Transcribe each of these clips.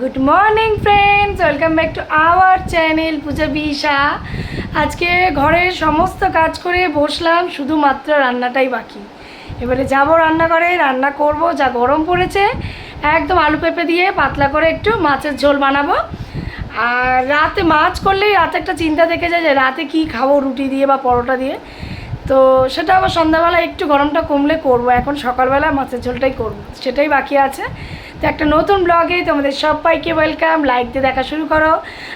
Good morning friends welcome back to our channel Puja বিশা আজকে ঘরের সমস্ত কাজ করে বসলাম, শুধুমাত্র রান্নাটাই বাকি। এবারে যাব রান্না করে রান্না করব, যা গরম পড়েছে, একদম আলু পেঁপে দিয়ে পাতলা করে একটু মাছের ঝোল বানাবো। আর রাতে মাছ করলেই রাতে একটা চিন্তা থেকে যায় যে রাতে কি খাব, রুটি দিয়ে বা পরোটা দিয়ে। তো সেটা আবার সন্ধ্যাবেলা একটু গরমটা কমলে করব, এখন সকালবেলা মাছের ঝোলটাই করব, সেটাই বাকি আছে। তো একটা নতুন ব্লগে তোমাদের সবাইকে ওয়েলকাম লাইক দিয়ে দেখা শুরু করো।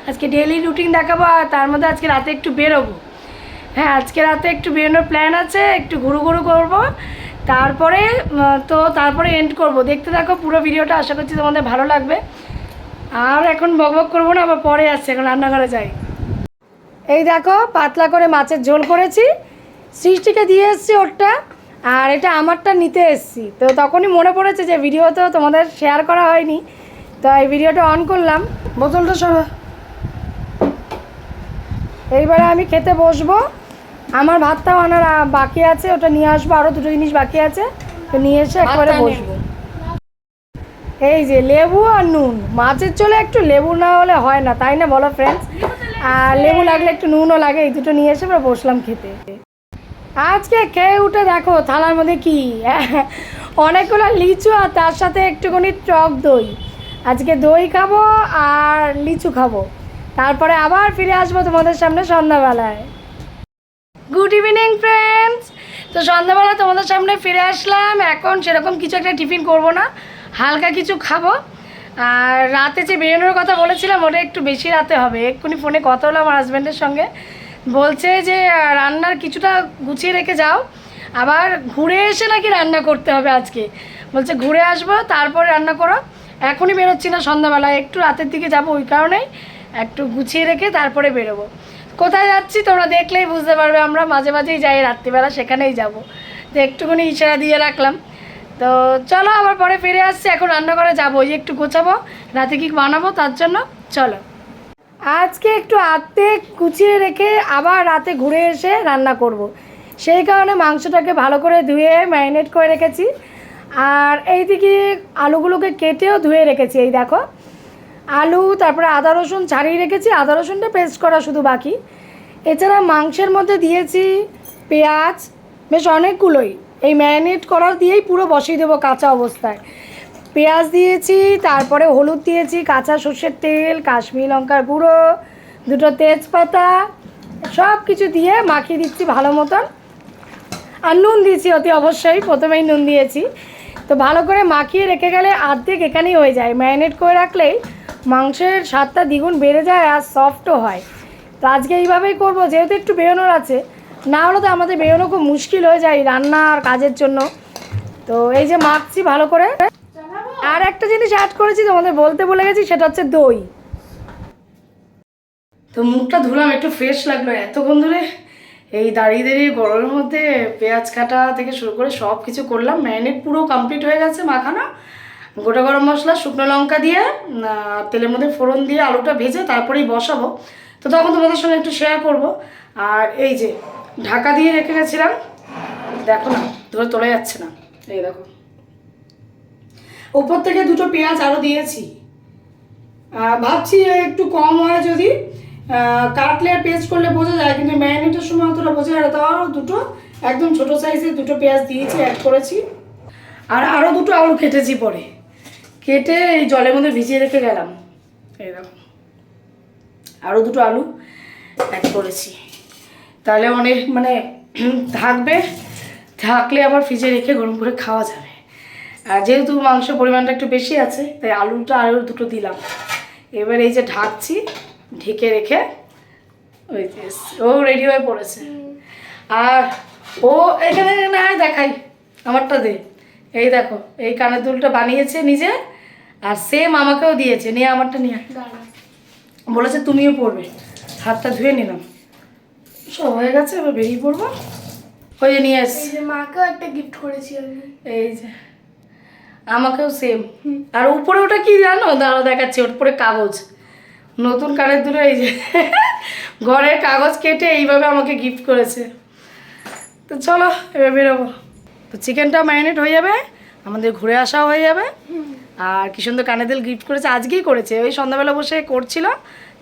আজকে ডেলি রুটিন দেখাবো আর তার মধ্যে আজকে রাতে একটু বেরোবো। হ্যাঁ আজকে রাতে একটু বেরোনোর প্ল্যান আছে, একটু ঘুরু ঘুরু করব। তারপরে তো তারপরে এন্ড করব। দেখতে থাকো পুরো ভিডিওটা, আশা করছি তোমাদের ভালো লাগবে। আর এখন বক বক করব না, আবার পরে আসছে, এখন রান্নাঘরে যাই। এই দেখো, পাতলা করে মাছের ঝোল করেছি। সৃষ্টিকে দিয়ে এসছি ওরটা। আর এটা আমারটা নিতে এসছি। তো তখনই মনে পড়েছে যে ভিডিও তো তোমাদের শেয়ার করা হয়নি। তো এই ভিডিওটা অন করলাম। বোতলটা সব এইবারে আমি খেতে বসবো। আমার ভাতটাও আনার বাকি আছে ওটা নিয়ে আসব। আরও দুটো জিনিস বাকি আছে। তো নিয়ে এসে একবারে বসবো। এই যে লেবু আর নুন। মাছের চলে একটু লেবু না হলে হয় না তাই না বলো ফ্রেন্ডস আর লেবু লাগলে একটু নুনও লাগে এই দুটো নিয়ে এসে বসলাম খেতে। আজকে খেয়ে উঠে দেখো থালার মধ্যে কি? অনেকগুলো লিচু আর তার সাথে একটুখানি টক দই। আজকে দই খাব আর লিচু খাব। তারপরে আবার ফিরে আসব তোমাদের সামনে সন্ধ্যাবেলায়। গুড ইভিনিং ফ্রেন্ডস তো সন্ধ্যাবেলা তোমাদের সামনে ফিরে আসলাম। এখন সেরকম কিছু একটা টিফিন করব না। হালকা কিছু খাব। আর রাতে যে বেরোনোর কথা বলেছিলাম, ওটা একটু বেশি রাতে হবে। এক্ষুনি ফোনে কথা হলো আমার হাজব্যান্ডের সঙ্গে। বলছে যে রান্নার কিছুটা গুছিয়ে রেখে যাও। আবার ঘুরে এসে নাকি রান্না করতে হবে আজকে। বলছে, ঘুরে আসব, তারপরে রান্না করো। এখনই বেরোচ্ছি না সন্ধ্যাবেলায়, একটু রাতের দিকে যাব ওই কারণেই। একটু গুছিয়ে রেখে তারপরে বেরোবো। কোথায় যাচ্ছি তোমরা দেখলেই বুঝতে পারবে, আমরা মাঝে মাঝেই যাই, রাত্রিবেলা সেখানেই যাব। তো একটুখানি ইশারা দিয়ে রাখলাম। তো চলো, আবার পরে ফিরে আসছি, এখন রান্না করে যাব। ওই একটু গোছাবো, রাতে কি বানাবো তার জন্য, চলো। আজকে একটু আত্তে কুচিয়ে রেখে আবার রাতে ঘুরে এসে রান্না করব। সেই কারণে মাংসটাকে ভালো করে ধুয়ে ম্যারিনেট করে রেখেছি। আর এইদিকে আলুগুলোকে কেটেও ধুয়ে রেখেছি, এই দেখো। আলু, তারপরে আদা, রসুন ছাড়িয়ে রেখেছি। আদা, রসুনটা পেস্ট করা শুধু বাকি। এছাড়া মাংসের মধ্যে দিয়েছি পেঁয়াজ, বেশ অনেকগুলোই। এই ম্যারিনেট করার দিয়েই পুরো বসিয়ে দেবো কাঁচা অবস্থায়। পেঁয়াজ দিয়েছি, তারপরে হলুদ দিয়েছি, কাঁচা সর্ষের তেল, কাশ্মীর লঙ্কার গুঁড়ো, দুটো তেজপাতা সব কিছু দিয়ে মাখিয়ে দিচ্ছি ভালো মতন। আর নুন দিয়েছি অতি অবশ্যই, প্রথমেই নুন দিয়েছি। তো ভালো করে মাখিয়ে রেখে গেলে আর্ধেক এখানেই হয়ে যায়। ম্যারিনেট করে রাখলেই মাংসের স্বাদটা দ্বিগুণ বেড়ে যায় আর সফটও হয়। তো আজকে এইভাবেই করব, যেহেতু একটু বেরোনোর আছে, না হলে তো আমাদের বেরোনো খুব মুশকিল হয়ে যায় রান্না আর কাজের জন্য। তো এই যে মাখছি ভালো করে। আর একটা জিনিস অ্যাড করেছি, তোমাদের বলতে বলে গেছি, সেটা হচ্ছে দই। তো মুখটা ধুলাম, একটু ফ্রেশ লাগল এতক্ষণ ধরে এই দাঁড়িয়ে দাঁড়িয়ে গরমের মধ্যে পেঁয়াজ কাটা থেকে শুরু করে সব কিছু করলাম। ম্যারিনেট পুরো কমপ্লিট হয়ে গেছে মাখানো। গোটা গরম মশলা, শুকনো লঙ্কা দিয়ে তেলের মধ্যে ফোড়ন দিয়ে আলুটা ভেজে তারপরেই বসাবো। তো তখন তোমাদের সঙ্গে একটু শেয়ার করব। আর এই যে, ঢাকা দিয়ে রেখে গেছিলাম। দেখো না ধরে তোলা যাচ্ছে না। এই দেখো। উপর থেকে দুটো পেঁয়াজ আরও দিয়েছি। ভাবছি একটু কম হয় যদি কাটলে পেস্ট করলে বোঝা যায়, কিন্তু ম্যারিনেটের সময় অতটা বোঝা যায় তাও দুটো, একদম ছোটো সাইজের দুটো পেঁয়াজ দিয়েছি অ্যাড করেছি। আর আরও দুটো আলু কেটেছি পরে। কেটে এই জলের মধ্যে ভিজিয়ে রেখে গেলাম। এরকম আরও দুটো আলু অ্যাড করেছি। তাহলে অনেক মানে থাকবে, থাকলে আবার ফ্রিজে রেখে গরম করে খাওয়া যাবে। যেহেতু মাংস পরিমাণটা একটু বেশি আছে তাই আলুটা আরও দুটো দিলাম। এবার এই যে ঢাকছি ঢেকে রেখে ওই যে ও রেডি হয়ে পড়েছে। আর ও এখানে না দেখাই আমারটা দে। এই দেখো এই কানের দুলটা বানিয়েছে নিজে আর সেম আমাকেও দিয়েছে। নিয়ে আমারটা নিয়ে। বলেছে তুমিও পড়বে হাতটা ধুয়ে নিলাম। সব হয়ে গেছে এবার বেরিয়ে পড়ব। ওই যে নিয়ে এসছি এই মাকেও একটা গিফট করেছি আমি। এই যে। আমাকেও সেম আর উপরে ওটা কি জানো? দাঁড়া দেখাচ্ছি, ওর উপরে কাগজ। নতুন কানের দুটো এই যে ঘরের কাগজ কেটে এইভাবে আমাকে গিফট করেছে। তো চলো, এবার বেরোবো। তো চিকেনটা ম্যারিনেট হয়ে যাবে, আমাদের ঘুরে আসাও হয়ে যাবে। আর কি সুন্দর কানে দিল গিফট করেছে, আজকেই করেছে। ওই সন্ধ্যাবেলা বসে করছিল,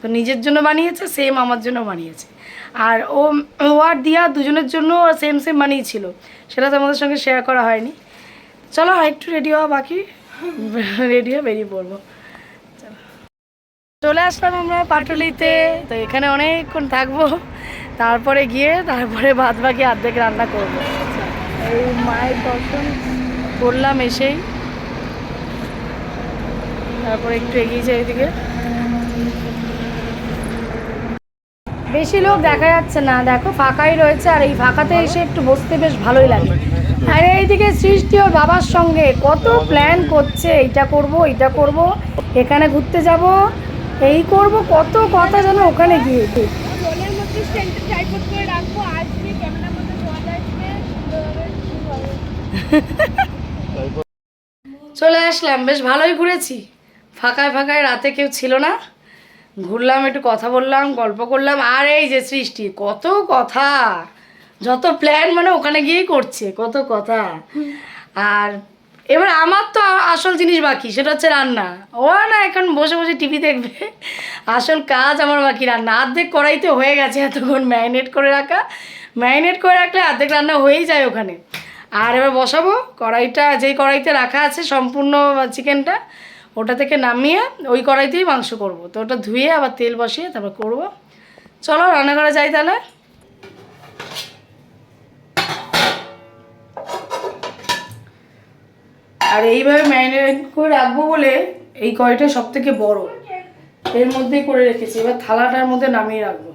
তো নিজের জন্য বানিয়েছে সেম আমার জন্য বানিয়েছে। আর ও ও আর দিয়া দুজনের জন্য সেম সেম বানিয়েছিল। সেটা তো আমাদের সঙ্গে শেয়ার করা হয়নি। চলো আর একটু রেডি হওয়া বাকি রেডি হয়ে বেরিয়ে পড়ব। চলে। আসলাম আমরা পাটুলিতে। তো এখানে অনেকক্ষণ থাকব। তারপরে গিয়ে তারপরে ভাত বাকি অর্ধেক রান্না করব। এই মায়ের দর্শন করলাম এসেই। তারপরে একটু এগিয়েছে এইদিকে বেশি লোক দেখা যাচ্ছে না। দেখো, ফাঁকাই রয়েছে। আর এই ফাঁকাতে এসে একটু বসতে বেশ ভালোই লাগে। আর এইদিকে সৃষ্টি ওর বাবার সঙ্গে। কত প্ল্যান করছে, এইটা করব এইটা করব, এখানে ঘুরতে যাব, এই করব, কত কথা যেন ওখানে গিয়ে। চলে আসলাম, বেশ ভালোই ঘুরেছি। ফাঁকায় ফাঁকায় রাতে কেউ ছিল না। ঘুরলাম, একটু কথা বললাম, গল্প করলাম, আর এই যে সৃষ্টি, কত কথা। যত প্ল্যান মানে ওখানে গিয়েই করছে, কত কথা। আর এবার আমার তো আসল জিনিস বাকি, সেটা হচ্ছে রান্না। ও না এখন বসে বসে টিভি দেখবে, আসল কাজ আমার বাকি রান্না। অর্ধেক কড়াইতে হয়ে গেছে এতক্ষণ ম্যারিনেট করে রাখা। ম্যারিনেট করে রাখলে অর্ধেক রান্না হয়েই যায় ওখানে। আর এবার বসাবো, কড়াইটা, যেই কড়াইতে রাখা আছে সম্পূর্ণ চিকেনটা, ওটা থেকে নামিয়ে ওই কড়াইতেই মাংস করব। তো ওটা ধুয়ে আবার তেল বসিয়ে তারপর করব। চলো রান্নাঘরে যাই তাহলে। আর এইভাবে ম্যারিনেট করে রাখব বলে এই কড়াইটা সব থেকে বড়। এর মধ্যেই করে রেখেছি। এবার থালাটার মধ্যে নামিয়ে রাখব।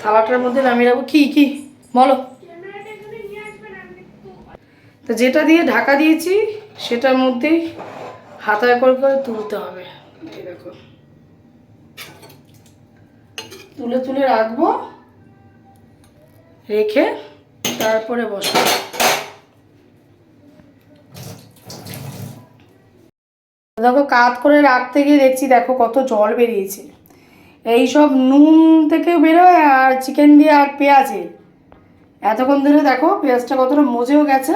থালাটার মধ্যে নামিয়ে রাখব। কি কি? বলো। তো যেটা দিয়ে ঢাকা দিয়েছি, সেটার মধ্যেই হাতায় করে করে তুলতে হবে। দেখো। তুলে তুলে রাখব। রেখে তারপরে বসাবো। দেখো, কাত করে রাখতে গিয়ে দেখছি, দেখো কত জল বেরিয়েছে। এই সব নুন থেকে বেরোয় আর চিকেন দিয়ে আর পেঁয়াজে। এতক্ষণ ধরে দেখো, পেঁয়াজটা কতটা মজেও গেছে।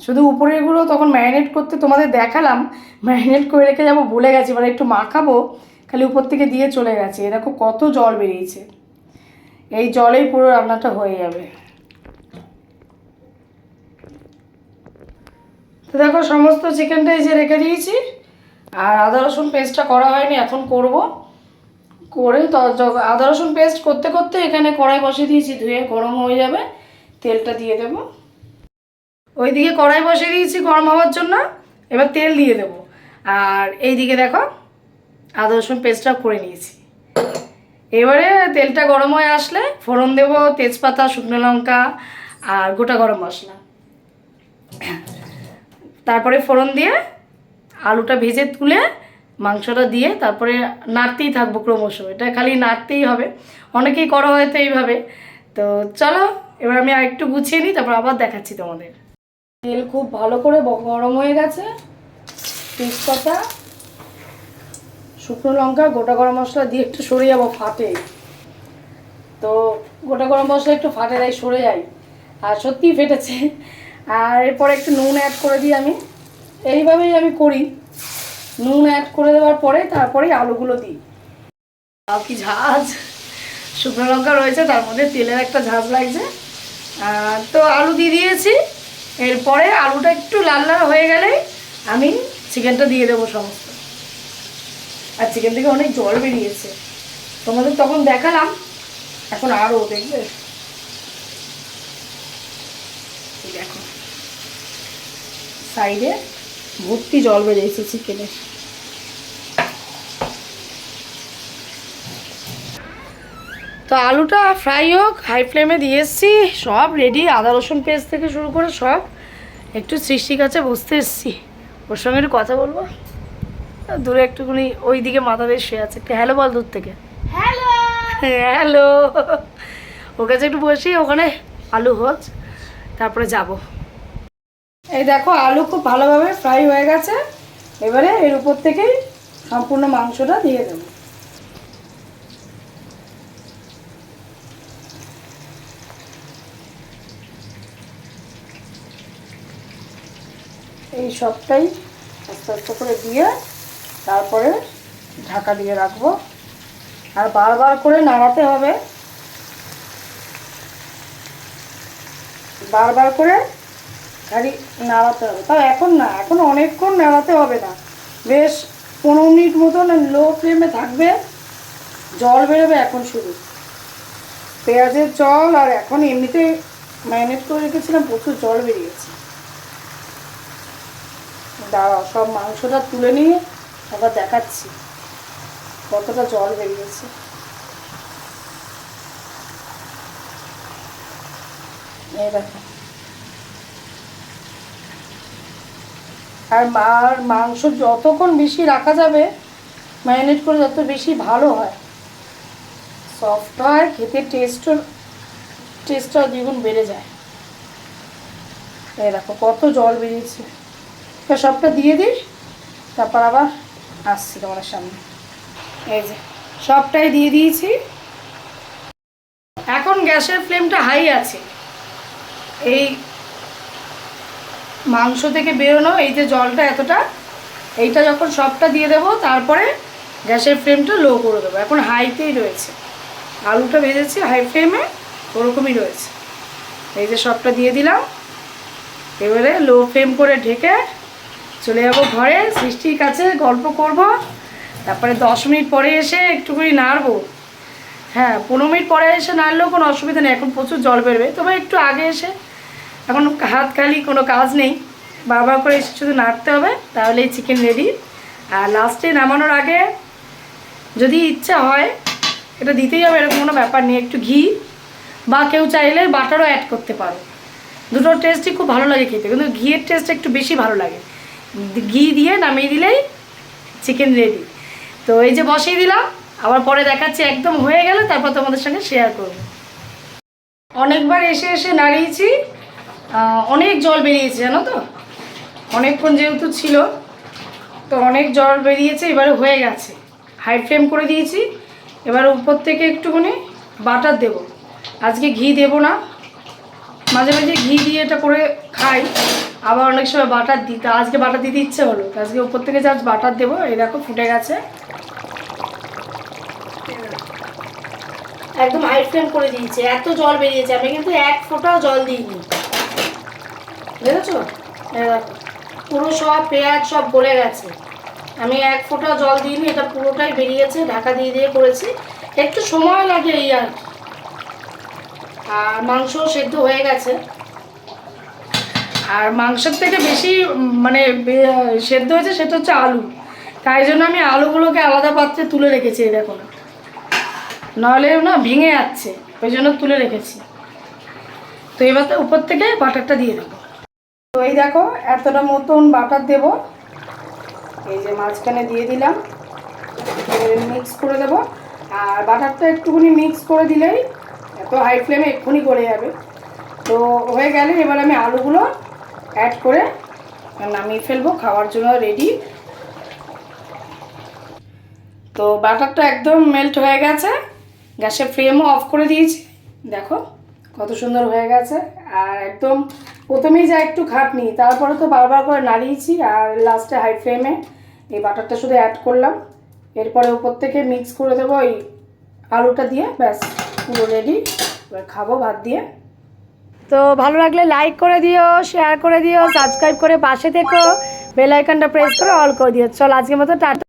শুধু উপরেরগুলো তখন ম্যারিনেট করতে তোমাদের দেখালাম, ম্যারিনেট করে রেখে যাব ভুলে গেছি মানে একটু মাখাবো, খালি উপর থেকে দিয়ে চলে গেছে। এ দেখো কত জল বেরিয়েছে। এই জলেই পুরো রান্নাটা হয়ে যাবে। দেখো, সমস্ত চিকেনটা এই যে রেখে দিয়েছি। আর আদা রসুন পেস্টটা করা হয়নি, এখন করব। করে আদা রসুন পেস্ট করতে করতে এখানে কড়াই বসিয়ে দিয়েছি, ধুয়ে গরম হয়ে যাবে। তেলটা দিয়ে দেবো। ওইদিকে কড়াই বসিয়ে দিয়েছি গরম হওয়ার জন্য, এবার তেল দিয়ে দেবো। আর এইদিকে দেখো, আদা রসুন পেস্টটা করে নিয়েছি। এবারে তেলটা গরম হয়ে আসলে ফোড়ন দেবো, তেজপাতা, শুকনো লঙ্কা আর গোটা গরম মশলা। তারপরে ফোড়ন দিয়ে আলুটা ভেজে তুলে মাংসটা দিয়ে তারপরে নাড়তেই থাকব ক্রমশ। এটা খালি নাড়তেই হবে। অনেকেই করা হয়তো এইভাবে। তো চলো, এবার আমি আর একটু গুছিয়ে নিই, তারপর আবার দেখাচ্ছি তোমাদের। তেল খুব ভালো করে গরম হয়ে গেছে। তেজপাতা, শুকনো লঙ্কা, গোটা গরম মশলা দিয়ে একটু সরে যাব ফাটে। তো গোটা গরম মশলা একটু ফাটে দেয় সরে যায় আর সত্যিই ফেটেছে। আর এরপরে একটু নুন অ্যাড করে দিই আমি। এইভাবেই আমি করি। নুন অ্যাড করে দেওয়ার পরে তারপরেই আলুগুলো দিই। আর কি ঝাঁজ? শুকনো লঙ্কা রয়েছে, তার মধ্যে তেলের একটা ঝাঁজ লাগছে। তো আলু দিয়ে দিয়েছি। এরপরে আলুটা একটু লাল লাল হয়ে গেলেই আমি চিকেনটা দিয়ে দেবো সমস্ত। আর চিকেন থেকে অনেক জল বেরিয়েছে। তোমাদের তখন দেখালাম। এখন আরও দেখবে এই দেখো সাইডে ভর্তি জল বেরিয়েছে চিকেনের তো আলুটা ফ্রাই হোক হাই ফ্লেমে দিয়ে এসছি সব রেডি আদা রসুন পেস্ট থেকে শুরু করে সব। একটু সৃষ্টি কাছে বসতে এসছি। ওর সঙ্গে একটু কথা বলব। দূরে একটুখানি ওই দিকে মাথা বেশ শুয়ে আছে। একটু হ্যালো বল দূর থেকে। হ্যালো হ্যালো ওর কাছে একটু বসি ওখানে আলু হোক তারপরে যাব। এই দেখো, আলু খুব ভালোভাবে ফ্রাই হয়ে গেছে। এবারে এর উপর থেকেই সম্পূর্ণ মাংসটা দিয়ে দেবো। এই সবটাই আস্তে আস্তে করে দিয়ে তারপরে ঢাকা দিয়ে রাখব। আর বারবার করে নাড়াতে হবে। বারবার করে খালি নাড়াতে হবে। তাও এখন না, এখন অনেকক্ষণ নাড়াতে হবে না। বেশ পনেরো মিনিট মতন লো ফ্লেমে থাকবে, জল বেরোবে এখন শুধু। পেঁয়াজের জল, আর এখন এমনিতে ম্যারিনেট করে রেখেছিলাম, প্রচুর জল বেরিয়েছে। দাঁড়াও সব মাংসটা তুলে নিয়ে আবার দেখাচ্ছি, কতটা জল বেরিয়েছে। এই দেখো। আর মার মাংস যতক্ষণ বেশি রাখা যাবে, ম্যারিনেট করে যত বেশি ভালো হয়। সফট হয়, খেতে টেস্টও টেস্টটা দ্বিগুণ বেড়ে যায়। এই দেখো, কত জল বেরিয়েছে। সবটা দিয়ে দিস তারপর আবার আসছি তোমার সামনে। এই যে, সবটাই দিয়ে দিয়েছি। এখন গ্যাসের ফ্লেমটা হাই আছে। এই মাংস থেকে বেরোনো, এই যে জলটা এতটা, এইটা যখন সবটা দিয়ে দেবো, তারপরে গ্যাসের ফ্লেমটা লো করে দেবো। এখন হাইতেই রয়েছে। আলুটা ভেজেছি হাই ফ্লেমে, ওরকমই রয়েছে। এই যে সবটা দিয়ে দিলাম। এবারে লো ফ্লেম করে ঢেকে চলে যাব ঘরে। সৃষ্টির কাছে গল্প করব। তারপরে দশ মিনিট পরে এসে একটুখানি নাড়বো। হ্যাঁ পনেরো মিনিট পরে এসে নাড়লেও কোনো অসুবিধা নেই। এখন প্রচুর জল বেরোবে। তবে একটু আগে এসে এখন হাত খালি, কোনো কাজ নেই। বারবার করে শুধু নাড়তে হবে, তাহলেই চিকেন রেডি আর লাস্টে নামানোর আগে যদি ইচ্ছা হয়, এটা দিতেই হবে, এরকম কোনো ব্যাপার নেই। একটু ঘি বা কেউ চাইলে বাটারও অ্যাড করতে পারো। দুটোর টেস্টই খুব ভালো লাগে খেতে, কিন্তু ঘিয়ের টেস্ট একটু বেশি ভালো লাগে। ঘি দিয়ে নামিয়ে দিলেই চিকেন রেডি তো এই যে বসিয়ে দিলাম, আবার পরে দেখাচ্ছি, একদম হয়ে গেলে তারপর তোমাদের সঙ্গে শেয়ার করব। অনেকবার এসে এসে নাড়িয়েছি। অনেক জল বেরিয়েছে, জানো তো? অনেকক্ষণ যেহেতু ছিল, তো অনেক জল বেরিয়েছে, এবারে হয়ে গেছে। হাই ফ্লেম করে দিয়েছি, এবার উপর থেকে একটুখানি বাটার দেব। আজকে ঘি দেব না। মাঝে মাঝে ঘি দিয়ে এটা করে খাই, আবার অনেক সময় বাটার দিই। তা আজকে বাটার দিতে ইচ্ছে হলো আজকে উপর থেকে জাস্ট বাটার দেবো। এই দেখো, ফুটে গেছে। একদম হাই ফ্লেম করে দিয়েছে। এত জল বেরিয়েছে, আমি কিন্তু এক ফোঁটাও জল দিইনি। বুঝেছ? পুরো সব পেঁয়াজ সব গলে গেছে। আমি এক ফোঁটা জল দিইনি, এটা পুরোটাই বেরিয়েছে, ঢাকা দিয়ে দিয়ে করেছি। একটু সময় লাগে এই আর। আর মাংস সেদ্ধ হয়ে গেছে। আর মাংসের থেকে বেশি মানে সেদ্ধ হয়েছে সেটা হচ্ছে আলু। তাই জন্য আমি আলুগুলোকে আলাদা পাত্রে তুলে রেখেছি দেখো না। নাহলে না ভেঙে যাচ্ছে, ওই জন্য তুলে রেখেছি। তো এবার উপর থেকে বাটারটা দিয়ে দেবো। তো এই দেখো, এতটা মতন বাটার দেব। এই যে মাঝখানে দিয়ে দিলাম। মিক্স করে দেব। আর বাটারটা একটুখানি মিক্স করে দিলেই এত হাই ফ্লেমে এক্ষুনি করে যাবে। তো হয়ে গেলে এবার আমি আলুগুলো অ্যাড করে নামিয়ে ফেলব, খাওয়ার জন্য রেডি তো বাটারটা একদম মেল্ট হয়ে গেছে। গ্যাসের ফ্লেমও অফ করে দিয়েছি। দেখো, কত সুন্দর হয়ে গেছে। আর একদম প্রথমেই যা একটু খাটনি তারপরে তো বারবার করে নাড়িয়েছি আর লাস্টে হাই ফ্লেমে এই বাটারটা শুধু অ্যাড করলাম। এরপরে উপর থেকে মিক্স করে দেবো ওই আলুটা দিয়ে, ব্যাস, পুরো রেডি এবার খাব ভাত দিয়ে। তো ভালো লাগলে লাইক করে দিও শেয়ার করে দিও সাবস্ক্রাইব করে পাশে থেকো বেল আইকনটা প্রেস করে অল করে দিও। চল, আজকের মতো টাটা।